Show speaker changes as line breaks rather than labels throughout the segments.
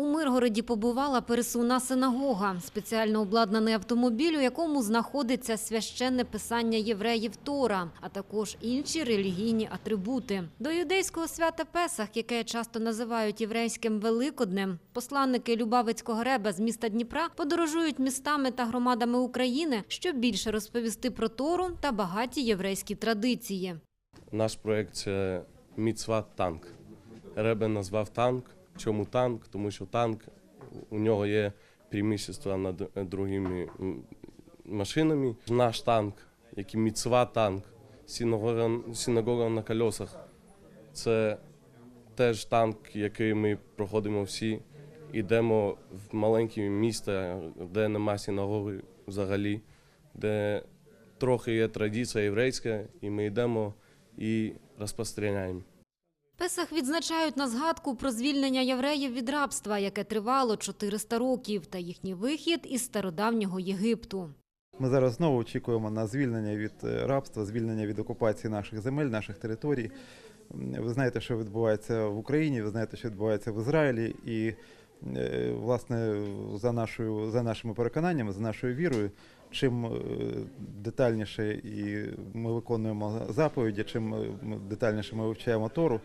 У Миргороді побувала пересувна синагога, спеціально обладнаний автомобіль, у якому знаходиться священне писання євреїв Тора, а також інші релігійні атрибути. До юдейського свята Песах, яке часто називають єврейським Великоднем, посланники Любавицького реба з міста Дніпра подорожують містами та громадами України, щоб більше розповісти про Тору та багаті єврейські традиції.
Наш проєкт це Міцва танк. Ребе назвав танк. Чому танк? Тому що танк у нього є преимущества над е, другими машинами. Наш танк, який міцва танк, синагога, синагога на колесах. Це теж танк, який ми проходимо всі. Йдемо в маленькі міста, де нема синагоги взагалі, де трохи є традиція єврейська, і ми йдемо і розпространяємо.
Песах відзначають на згадку про звільнення євреїв від рабства, яке тривало 400 років, та їхній вихід із стародавнього Єгипту.
Ми зараз знову очікуємо на звільнення від е, рабства, звільнення від окупації наших земель, наших територій. Ви знаєте, що відбувається в Україні, ви знаєте, що відбувається в Ізраїлі, і власне за нашою за нашими переконаннями, за нашою вірою, чим е, детальніше і ми виконуємо заповіді, чим е, детальніше ми вивчаємо Тору.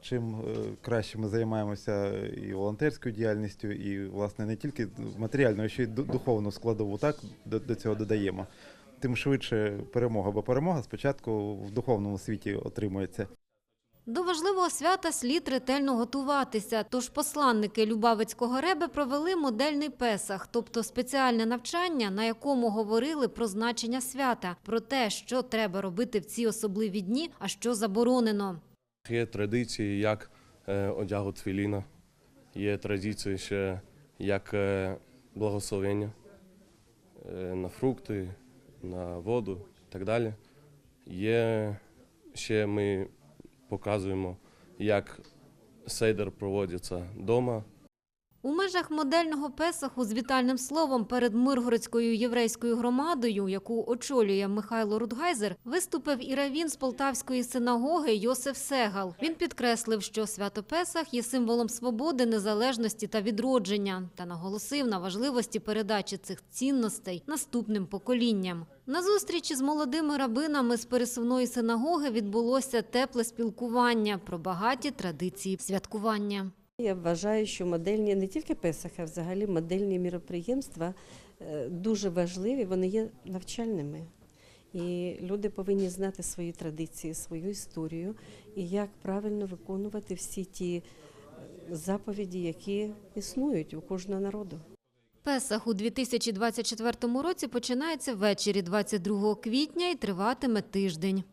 Чим е, краще ми займаємося і волонтерською діяльністю, і власне не тільки матеріальну, а ще й ду- духовну складову, так до, до цього додаємо. Тим швидше перемога, бо перемога спочатку в духовному світі отримується.
До важливого свята слід ретельно готуватися. Тож посланники Любавицького реби провели модельний Песах, тобто спеціальне навчання, на якому говорили про значення свята, про те, що треба робити в ці особливі дні, а що заборонено.
Є традиції, як е, одягу твіліна, є традиції ще як е, благословення е, на фрукти, на воду і так далі. Є ще ми показуємо, як сейдер проводиться вдома.
У межах модельного Песаху з вітальним словом перед Миргородською єврейською громадою, яку очолює Михайло Рудгайзер, виступив і равін з Полтавської синагоги Йосиф Сегал. Він підкреслив, що свято Песах є символом свободи, незалежності та відродження, та наголосив на важливості передачі цих цінностей наступним поколінням. На зустрічі з молодими рабинами з пересувної синагоги відбулося тепле спілкування про багаті традиції святкування.
Я вважаю, що модельні не тільки Песах, а взагалі модельні міроприємства е, дуже важливі, вони є навчальними. І люди повинні знати свої традиції, свою історію і як правильно виконувати всі ті е, заповіді, які існують у кожного народу.
Песах у 2024 році починається ввечері 22 квітня і триватиме тиждень.